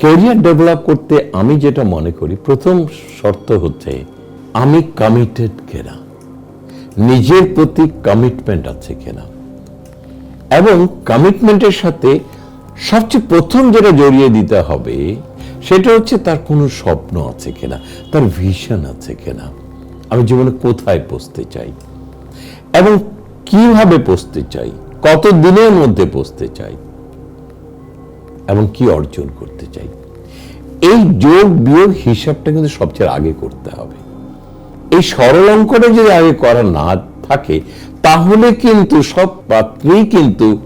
Career develop করতে আমি যেটা মনে করি, প্রথম শর্ত হচ্ছে আমি কমিটেড কেনা। নিজের প্রতি কমিটমেন্ট আছে কেনা। এবং কমিটমেন্টের সাথে সবচেয়ে প্রথম যেটা জড়িয়ে দিতে হবে, সেটা হচ্ছে তার কোনো স্বপ্ন আছে কিনা, তার ভিশন আছে কিনা। আমি জীবনে কোথায় পৌঁছতে চাই? এবং কীভাবে পৌঁছতে চাই? কত দিনের মধ্যে পৌঁছতে চাই? এবং কি অর্জন করতে চাই। এই যোগ বিয়োগ হিসাবটা কিন্তু সবচেয়ে আগে করতে হবে। এই সরল অঙ্কটা যদি আগে করা না থাকে, তাহলে কিন্তু সব পাত্রেই কিন্তু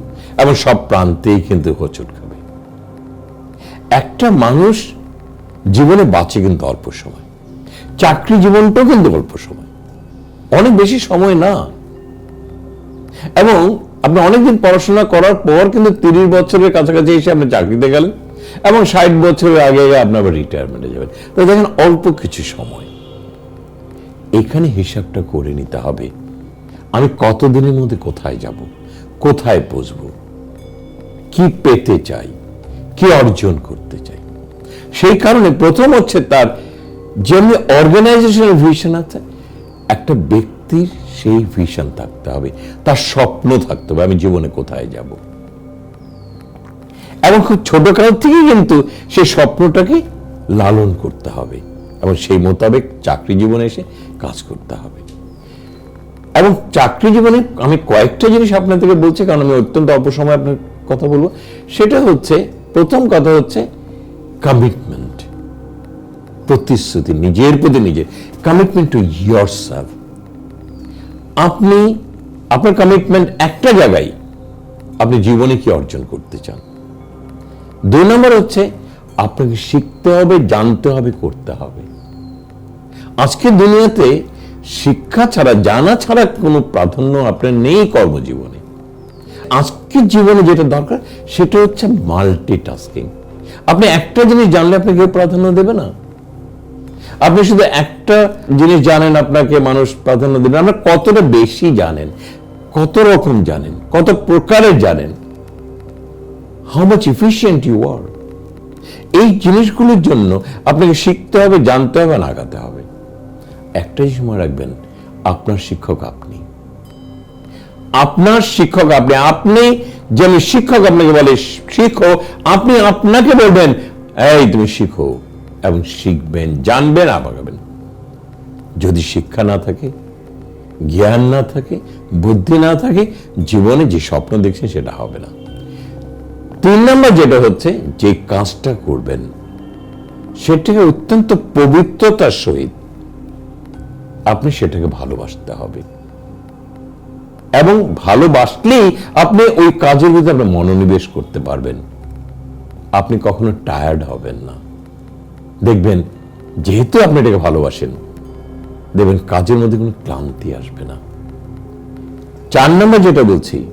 এবং সব প্রান্তেই কিন্তু হোঁচট খাবে। একটা মানুষ জীবনে বাঁচে কিন্তু অল্প সময়। চাকরি জীবনটাও কিন্তু অল্প সময়। অনেক বেশি সময় না। এবং আপনি অনেকদিন পড়াশোনা করার পর কিন্তু তিরিশ বছরের কাছাকাছি এসে আপনি চাকরিতে গেলেন এবং ষাট বছরের আগে আগে আপনি আবার রিটায়ারমেন্টে যাবেন। তো দেখেন, অল্প কিছু সময়। এখানে হিসাবটা করে নিতে হবে। আমি কতদিনের মধ্যে কোথায় যাব? কোথায় বসব? কি পেতে চাই? কি অর্জন করতে চাই? সেই কারণে প্রথম হচ্ছে তার যেমনি অর্গানাইজেশনের ভিশন আছে, একটা ব্যক্তির সেই ভিশন থাকতে হবে। তার স্বপ্ন থাকতে হবে, আমি জীবনে কোথায় যাব? এবং খুব ছোটকাল থেকেই কিন্তু সেই স্বপ্নটাকে লালন করতে হবে এবং সেই মোতাবেক চাকরি জীবনে এসে কাজ করতে হবে। এবং চাকরি জীবনে আমি কয়েকটা জিনিস আপনাদেরকে বলছি, কারণ আমি অত্যন্ত অল্প সময় আপনার কথা বলব। সেটা হচ্ছে, প্রথম কথা হচ্ছে কমিটমেন্ট প্রতিশ্রুতি, নিজের প্রতি নিজের কমিটমেন্ট টু ইয়ার সেলফ আপনি, আপনার কমিটমেন্ট একটা জায়গায় আপনি জীবনে কি অর্জন করতে চান? দুই নম্বর হচ্ছে আপনাকে শিখতে হবে, জানতে হবে, করতে হবে। আজকে দুনিয়াতে শিক্ষা ছাড়া, জানা ছাড়া কোনো প্রাধান্য আপনার নেই কর্মজীবনে। আজকের জীবনে যেটা দরকার, সেটা হচ্ছে মাল্টিটাস্কিং আপনি একটা জিনিস জানলে আপনি কেউ প্রাধান্য দেবে না। আপনি শুধু একটা জিনিস জানেন আপনাকে মানুষ প্রাধান্য দেবে। আমরা কতটা বেশি জানেন, কত রকম জানেন, কত প্রকারের জানেন how much efficient you are এই জিনিসগুলোর জন্য আপনাকে শিখতে হবে, জানতে হবে আগাতে হবে। একটাই সময় রাখবেন, আপনার শিক্ষক আপনি। আপনার শিক্ষক আপনি আপনি যেমন শিক্ষক আপনাকে বলে, শিখো। আপনি আপনাকে বলবেন, এই তুমি শিখো। এবং শিখবেন, জানবেন, আগাবেন। যদি শিক্ষা না থাকে, জ্ঞান না থাকে, বুদ্ধি না থাকে, জীবনে যে স্বপ্ন দেখছেন সেটা হবে না। তিন নম্বর যেটা হচ্ছে, যে কাজটা করবেন সেটাকে অত্যন্ত পবিত্রতার সহিত আপনি সেটাকে ভালোবাসতে হবে। এবং ভালোবাসলেই আপনি ওই কাজের ভিতরে আপনি মনোনিবেশ করতে পারবেন। আপনি কখনো টায়ার্ড হবেন না। দেখবেন, যেহেতু আপনি এটাকে ভালোবাসেন, দেখবেন কাজের মধ্যে কোনো ক্লান্তি আসবে না। চার নম্বর যেটা বলছি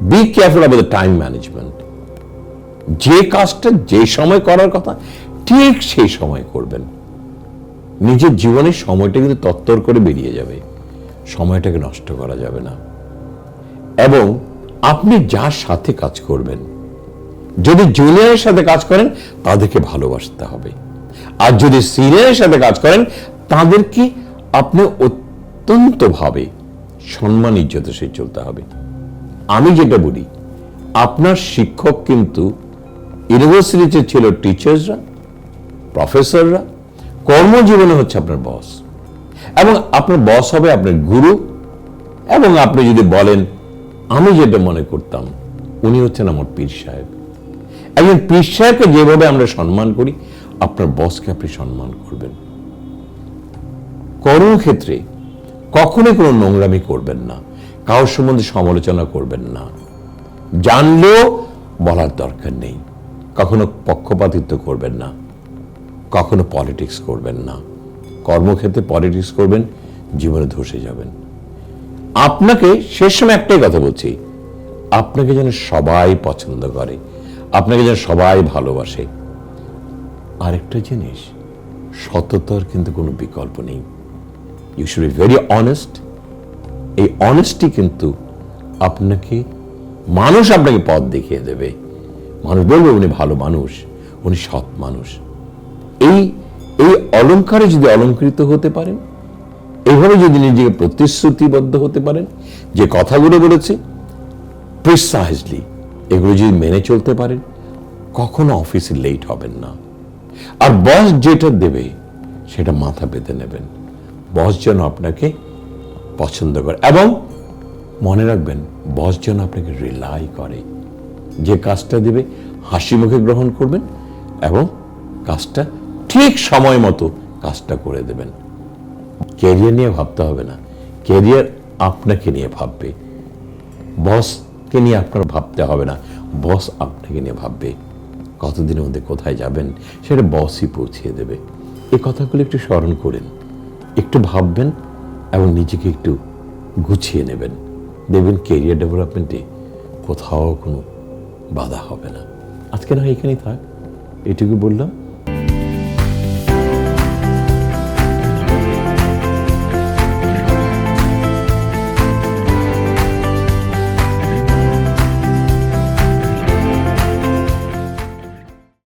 be careful about time management যে কাজটা যে সময় করার কথা, ঠিক সেই সময় করবেন। নিজের জীবনের সময়টা কিন্তু তত্তর করে বেরিয়ে যাবে। সময়টাকে নষ্ট করা যাবে না। এবং আপনি যার সাথে কাজ করবেন যদি জুনিয়রের সাথে কাজ করেন, তাদেরকে ভালোবাসতে হবে। আর যদি সিনিয়রের সাথে কাজ করেন, তাদেরকে আপনি অত্যন্তভাবে সম্মান ইজ্জতে সে চলতে হবে। আমি যেটা বলি, আপনার শিক্ষক কিন্তু ইউনিভার্সিটিতে ছিল টিচার্সরা প্রফেসররা কর্মজীবনে হচ্ছে আপনার বস এবং আপনার বস হবে আপনার গুরু, এবং আপনি যদি বলেন, আমি যেটা মনে করতাম, উনি হচ্ছেন আমার পীর সাহেব। একজন পীর সাহেবকে যেভাবে আমরা সম্মান করি, আপনার বসকে আপনি সম্মান করবেন। কর্মক্ষেত্রে কখনোই কোনো নোংরামি করবেন না, কারোর সম্বন্ধে সমালোচনা করবেন না। জানলেও বলার দরকার নেই। কখনো পক্ষপাতিত্ব করবেন না, কখনো পলিটিক্স করবেন না। কর্মক্ষেত্রে পলিটিক্স করবেন, জীবনে ধসে যাবেন। আপনাকে শেষ সময় একটাই কথা বলছি, আপনাকে যেন সবাই পছন্দ করে। আপনাকে যেন সবাই ভালোবাসে। আরেকটা জিনিস, সততার কিন্তু কোনো বিকল্প নেই। You should be very honest এই অনেস্টি কিন্তু আপনাকে, মানুষ আপনাকে পথ দেখিয়ে দেবে। মানুষ বলবে, উনি ভালো মানুষ, উনি সৎ মানুষ। এই এই অলঙ্কারে যদি অলঙ্কৃত হতে পারেন এইভাবে যদি নিজেকে প্রতিশ্রুতিবদ্ধ হতে পারেন, যে কথাগুলো বলেছে প্রিসাইজলি এগুলো যদি মেনে চলতে পারেন। কখনো অফিসে লেট হবেন না। আর বস যেটা দেবে, সেটা মাথা পেতে নেবেন। বস যেন আপনাকে পছন্দ করে এবং মনে রাখবেন, বস যেন আপনাকে রিলাই করে। যে কাজটা দেবে, হাসি মুখে গ্রহণ করবেন এবং কাজটা ঠিক সময় মতো কাজটা করে দেবেন। ক্যারিয়ার নিয়ে ভাবতে হবে না। ক্যারিয়ার আপনাকে নিয়ে ভাববে। বসকে নিয়ে আপনার ভাবতে হবে না। বস আপনাকে নিয়ে ভাববে, কতদিনের মধ্যে কোথায় যাবেন সেটা বসই পৌঁছিয়ে দেবে। এই কথাগুলো একটু স্মরণ করেন, একটু ভাববেন এবং নিজেকে একটু গুছিয়ে নেবেন। দেখবেন কেরিয়ার ডেভেলপমেন্টে কোথাও কোনো বাধা হবে না। আজকে না এখানেই থাক, এটুকু বললাম।